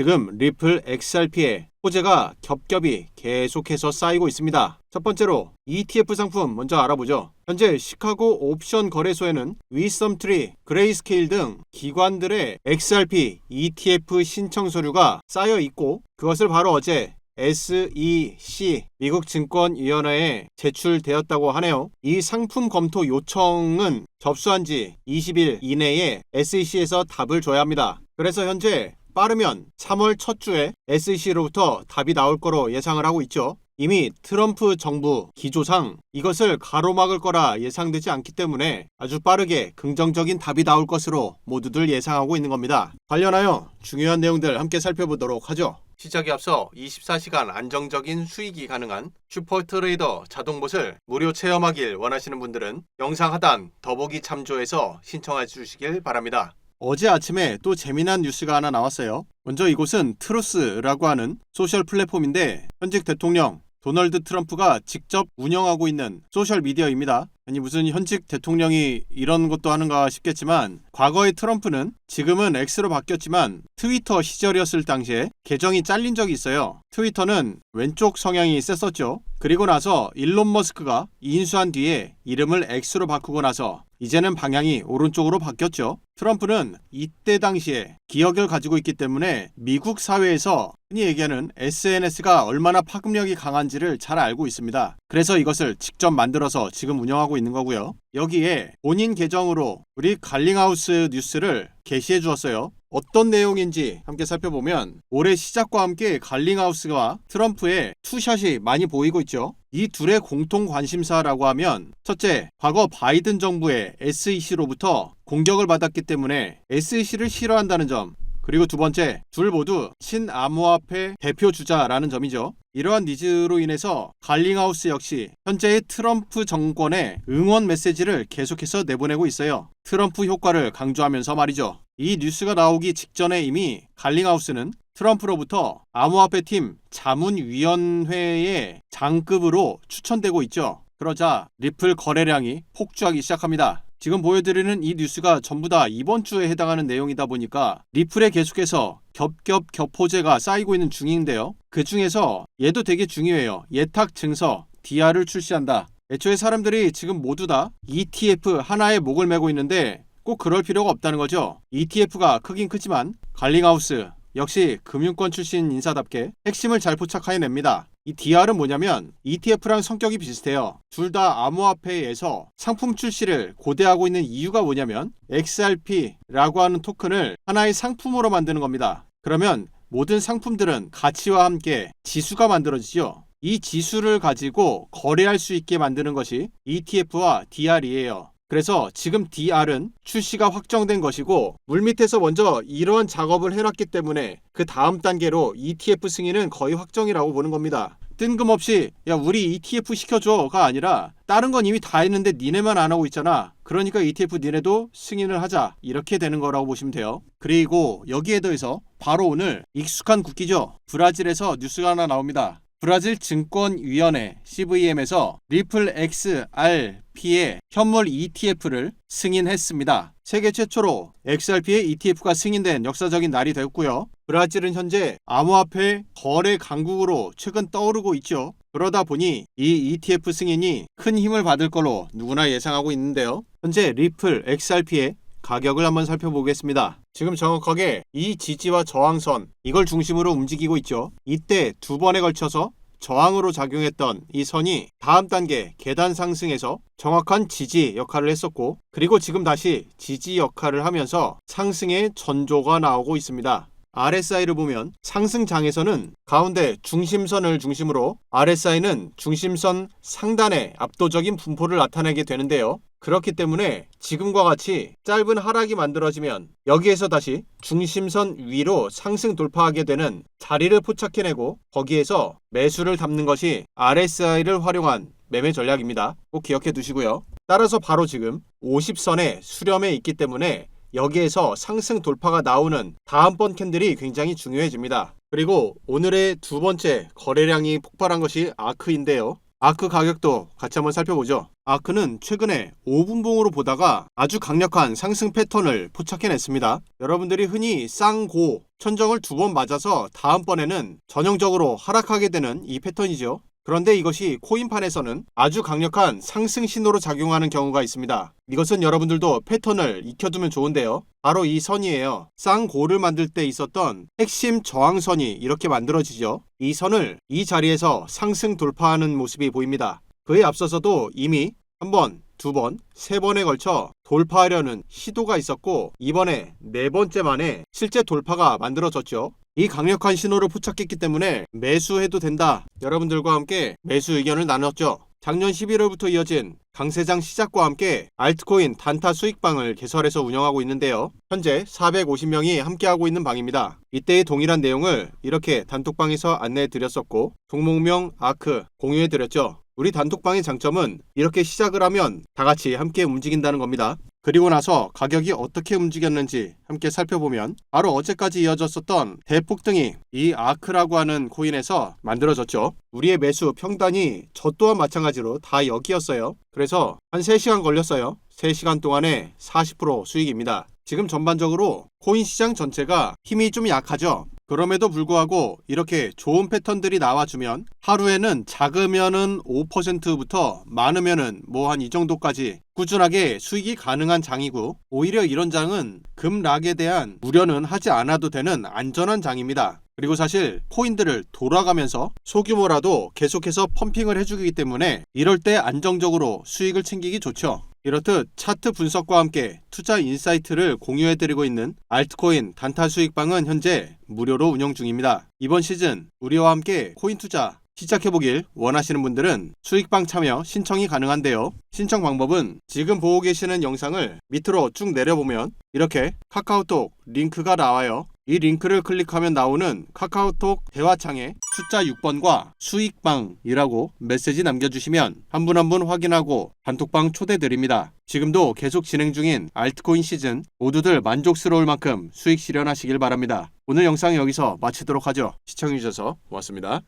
지금 리플 XRP에 호재가 겹겹이 계속해서 쌓이고 있습니다. 첫 번째로 ETF 상품 먼저 알아보죠. 현재 시카고 옵션 거래소에는 위썸트리, 그레이스케일 등 기관들의 XRP ETF 신청 서류가 쌓여 있고 그것을 바로 어제 SEC 미국 증권위원회에 제출되었다고 하네요. 이 상품 검토 요청은 접수한 지 20일 이내에 SEC에서 답을 줘야 합니다. 그래서 현재 빠르면 3월 첫 주에 SEC로부터 답이 나올 거로 예상을 하고 있죠. 이미 트럼프 정부 기조상 이것을 가로막을 거라 예상되지 않기 때문에 아주 빠르게 긍정적인 답이 나올 것으로 모두들 예상하고 있는 겁니다. 관련하여 중요한 내용들 함께 살펴보도록 하죠. 시작에 앞서 24시간 안정적인 수익이 가능한 슈퍼 트레이더 자동봇을 무료 체험하길 원하시는 분들은 영상 하단 더보기 참조해서 신청해 주시길 바랍니다. 어제 아침에 또 재미난 뉴스가 하나 나왔어요. 먼저 이곳은 트루스라고 하는 소셜 플랫폼인데 현직 대통령 도널드 트럼프가 직접 운영하고 있는 소셜 미디어입니다. 아니 무슨 현직 대통령이 이런 것도 하는가 싶겠지만 과거의 트럼프는 지금은 X로 바뀌었지만 트위터 시절이었을 당시에 계정이 잘린 적이 있어요. 트위터는 왼쪽 성향이 셌었죠. 그리고 나서 일론 머스크가 인수한 뒤에 이름을 X로 바꾸고 나서 이제는 방향이 오른쪽으로 바뀌었죠. 트럼프는 이때 당시에 기억을 가지고 있기 때문에 미국 사회에서 흔히 얘기하는 SNS가 얼마나 파급력이 강한지를 잘 알고 있습니다. 그래서 이것을 직접 만들어서 지금 운영하고 있는 거고요. 여기에 본인 계정으로 우리 갈링하우스 뉴스를 게시해 주었어요. 어떤 내용인지 함께 살펴보면 올해 시작과 함께 갈링하우스와 트럼프의 투샷이 많이 보이고 있죠. 이 둘의 공통 관심사라고 하면 첫째, 과거 바이든 정부의 SEC로부터 공격을 받았기 때문에 SEC를 싫어한다는 점. 그리고 두 번째, 둘 모두 친암호화폐 대표 주자라는 점이죠. 이러한 니즈로 인해서 갈링하우스 역시 현재의 트럼프 정권의 응원 메시지를 계속해서 내보내고 있어요. 트럼프 효과를 강조하면서 말이죠. 이 뉴스가 나오기 직전에 이미 갈링하우스는 트럼프로부터 암호화폐 팀 자문위원회의 장급으로 추천되고 있죠. 그러자 리플 거래량이 폭주하기 시작합니다. 지금 보여드리는 이 뉴스가 전부 다 이번 주에 해당하는 내용이다 보니까 리플에 계속해서 겹겹 겹호재가 쌓이고 있는 중인데요. 그 중에서 얘도 되게 중요해요. 예탁 증서 DR을 출시한다. 애초에 사람들이 지금 모두 다 ETF 하나에 목을 메고 있는데 꼭 그럴 필요가 없다는 거죠. ETF가 크긴 크지만 갈링하우스 역시 금융권 출신 인사답게 핵심을 잘 포착해냅니다. 이 DR은 뭐냐면 ETF랑 성격이 비슷해요. 둘 다 암호화폐에서 상품 출시를 고대하고 있는 이유가 뭐냐면 XRP라고 하는 토큰을 하나의 상품으로 만드는 겁니다. 그러면 모든 상품들은 가치와 함께 지수가 만들어지죠. 이 지수를 가지고 거래할 수 있게 만드는 것이 ETF와 DR이에요. 그래서 지금 DR은 출시가 확정된 것이고 물밑에서 먼저 이러한 작업을 해놨기 때문에 그 다음 단계로 ETF 승인은 거의 확정이라고 보는 겁니다. 뜬금없이 야 우리 ETF 시켜줘가 아니라 다른 건 이미 다 했는데 니네만 안 하고 있잖아. 그러니까 ETF 니네도 승인을 하자 이렇게 되는 거라고 보시면 돼요. 그리고 여기에 더해서 바로 오늘 익숙한 국기죠. 브라질에서 뉴스가 하나 나옵니다. 브라질 증권위원회 CVM에서 리플 XRP의 현물 ETF를 승인했습니다. 세계 최초로 XRP의 ETF가 승인된 역사적인 날이 되었고요. 브라질은 현재 암호화폐 거래 강국으로 최근 떠오르고 있죠. 그러다 보니 이 ETF 승인이 큰 힘을 받을 걸로 누구나 예상하고 있는데요. 현재 리플 XRP의 가격을 한번 살펴보겠습니다. 지금 정확하게 이 지지와 저항선 이걸 중심으로 움직이고 있죠. 이때 두 번에 걸쳐서 저항으로 작용했던 이 선이 다음 단계 계단 상승에서 정확한 지지 역할을 했었고 그리고 지금 다시 지지 역할을 하면서 상승의 전조가 나오고 있습니다. RSI를 보면 상승장에서는 가운데 중심선을 중심으로 RSI는 중심선 상단에 압도적인 분포를 나타내게 되는데요. 그렇기 때문에 지금과 같이 짧은 하락이 만들어지면 여기에서 다시 중심선 위로 상승 돌파하게 되는 자리를 포착해내고 거기에서 매수를 담는 것이 RSI를 활용한 매매 전략입니다. 꼭 기억해 두시고요. 따라서 바로 지금 50선에 수렴해 있기 때문에 여기에서 상승 돌파가 나오는 다음번 캔들이 굉장히 중요해집니다. 그리고 오늘의 두 번째 거래량이 폭발한 것이 아크인데요. 아크 가격도 같이 한번 살펴보죠. 아크는 최근에 5분봉으로 보다가 아주 강력한 상승 패턴을 포착해냈습니다. 여러분들이 흔히 쌍고 천정을 두 번 맞아서 다음번에는 전형적으로 하락하게 되는 이 패턴이죠. 그런데 이것이 코인판에서는 아주 강력한 상승 신호로 작용하는 경우가 있습니다. 이것은 여러분들도 패턴을 익혀두면 좋은데요. 바로 이 선이에요. 쌍고를 만들 때 있었던 핵심 저항선이 이렇게 만들어지죠. 이 선을 이 자리에서 상승 돌파하는 모습이 보입니다. 그에 앞서서도 이미 한 번, 두 번, 세 번에 걸쳐 돌파하려는 시도가 있었고 이번에 네 번째 만에 실제 돌파가 만들어졌죠. 이 강력한 신호를 포착했기 때문에 매수해도 된다. 여러분들과 함께 매수 의견을 나눴죠. 작년 11월부터 이어진 강세장 시작과 함께 알트코인 단타 수익방을 개설해서 운영하고 있는데요. 현재 450명이 함께하고 있는 방입니다. 이때의 동일한 내용을 이렇게 단톡방에서 안내해 드렸었고 종목명 아크 공유해 드렸죠. 우리 단톡방의 장점은 이렇게 시작을 하면 다 같이 함께 움직인다는 겁니다. 그리고 나서 가격이 어떻게 움직였는지 함께 살펴보면 바로 어제까지 이어졌었던 대폭등이 이 아크라고 하는 코인에서 만들어졌죠. 우리의 매수 평단이 저 또한 마찬가지로 다 여기였어요. 그래서 한 3시간 걸렸어요. 3시간 동안에 40% 수익입니다. 지금 전반적으로 코인 시장 전체가 힘이 좀 약하죠. 그럼에도 불구하고 이렇게 좋은 패턴들이 나와주면 하루에는 작으면은 5%부터 많으면은 뭐 한 이 정도까지 꾸준하게 수익이 가능한 장이고 오히려 이런 장은 급락에 대한 우려는 하지 않아도 되는 안전한 장입니다. 그리고 사실 코인들을 돌아가면서 소규모라도 계속해서 펌핑을 해주기 때문에 이럴 때 안정적으로 수익을 챙기기 좋죠. 이렇듯 차트 분석과 함께 투자 인사이트를 공유해드리고 있는 알트코인 단타 수익방은 현재 무료로 운영 중입니다. 이번 시즌 우리와 함께 코인 투자 시작해보길 원하시는 분들은 수익방 참여 신청이 가능한데요. 신청 방법은 지금 보고 계시는 영상을 밑으로 쭉 내려보면 이렇게 카카오톡 링크가 나와요. 이 링크를 클릭하면 나오는 카카오톡 대화창에 숫자 6번과 수익방이라고 메시지 남겨주시면 한 분 한 분 확인하고 단톡방 초대드립니다. 지금도 계속 진행 중인 알트코인 시즌 모두들 만족스러울 만큼 수익 실현하시길 바랍니다. 오늘 영상 여기서 마치도록 하죠. 시청해주셔서 고맙습니다.